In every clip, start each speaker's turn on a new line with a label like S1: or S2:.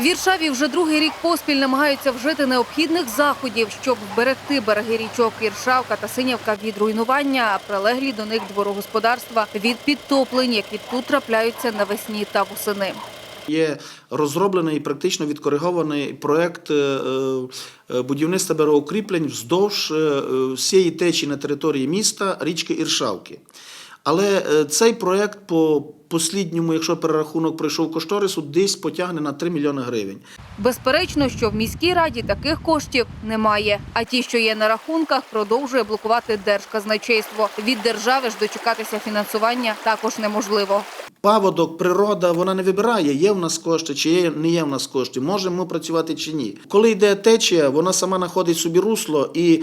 S1: Віршаві вже другий рік поспіль намагаються вжити необхідних заходів, щоб вберегти береги річок Іршавка та Синявка від руйнування, а прилеглі до них дворогосподарства від підтоплень, які тут трапляються навесні та восени.
S2: Є розроблений і практично відкоригований проект е, е, будівництва берегоукріплень вздовж е, всієї течії на території міста річки Іршавки. Але цей проект по послідньому, якщо перерахунок пройшов кошторису, десь потягне на 3 мільйони гривень.
S1: Безперечно, що в міській раді таких коштів немає. А ті, що є на рахунках, продовжує блокувати держказначейство. Від держави ж дочекатися фінансування також неможливо.
S2: Паводок, природа, вона не вибирає, є в нас кошти чи є, не є в нас кошти, можемо ми працювати чи ні. Коли йде течія, вона сама знаходить собі русло, і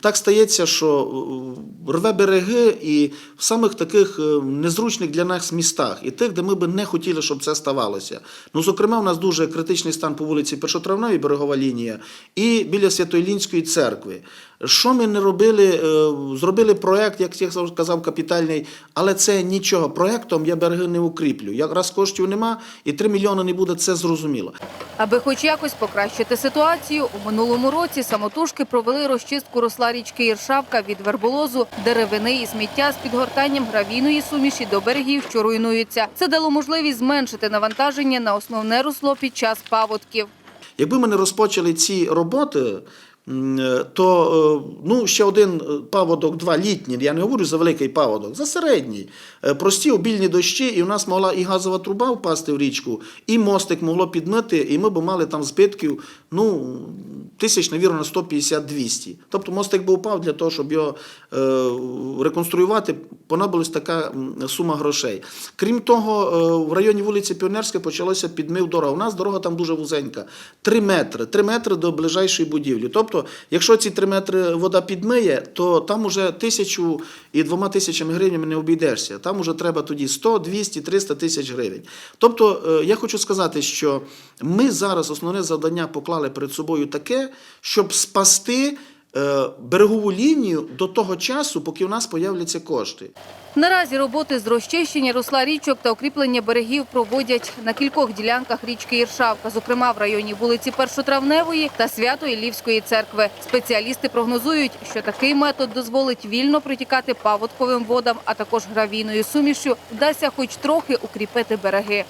S2: так стається, що е, рве береги і в самих таких е, незручних для нас містах, і тих, де ми би не хотіли, щоб це ставалося. Ну, зокрема, у нас дуже критичний стан по вулиці Першотравної берегова лінія, і біля Святойлінської церкви. Що ми не робили? Е, Зробили проект, як я сказав, капітальний, але це нічого. Проектом я береги не укріплю. Якраз коштів нема, і 3 мільйони не буде, це зрозуміло.
S1: Аби хоч якось покращити ситуацію, у минулому році самотужки провели розчистку росла річки Іршавка від верболозу, деревини і сміття з підгортанням гравійної суміші до берегів, що руйнуються. Це дало можливість зменшити навантаження на основне русло під час паводків.
S2: Якби ми не розпочали ці роботи, то е, ну, ще один е, паводок, два літні, я не говорю за великий паводок, за середній. Е, Прості обільні дощі, і в нас могла і газова труба впасти в річку, і мостик могло підмити, і ми б мали там збитків ну, тисяч, навірно, на 150-200. Тобто мостик би упав для того, щоб його е, реконструювати, понадобилась така сума грошей. Крім того, е, в районі вулиці Піонерська почалося підмив дорога. У нас дорога там дуже вузенька. Три метри. Три метри до ближайшої будівлі. Тобто, якщо ці три метри вода підмиє, то там уже тисячу і двома тисячами гривень не обійдешся. Там уже треба тоді 100, 200, 300 тисяч гривень. Тобто, е, я хочу сказати, що ми зараз основне завдання поклали перед собою таке, щоб спасти берегову лінію до того часу, поки у нас появляться кошти.
S1: Наразі роботи з розчищення русла річок та укріплення берегів проводять на кількох ділянках річки Іршавка, зокрема в районі вулиці Першотравневої та Свято-Іллівської церкви. Спеціалісти прогнозують, що такий метод дозволить вільно протікати паводковим водам, а також гравійною сумішю, вдасться хоч трохи укріпити береги.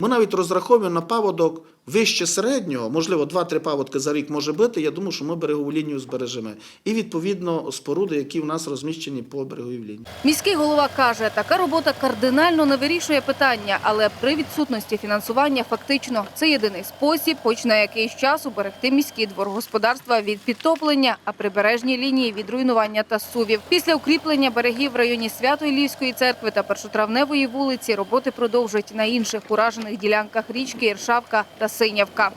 S2: Ми навіть розраховуємо на паводок вище середнього, можливо, 2-3 паводки за рік може бути. Я думаю, що ми берегову лінію збережемо. І відповідно споруди, які в нас розміщені по береговій лінії.
S1: Міський голова каже, така робота кардинально не вирішує питання, але при відсутності фінансування фактично це єдиний спосіб, хоч на якийсь час уберегти міські дворогосподарства від підтоплення, а прибережні лінії від руйнування та сувів. Після укріплення берегів в районі Свято-Іллівської церкви та Першотравневої вулиці роботи продовжать на інших уражених ділянках річки Іршавка та Синявка.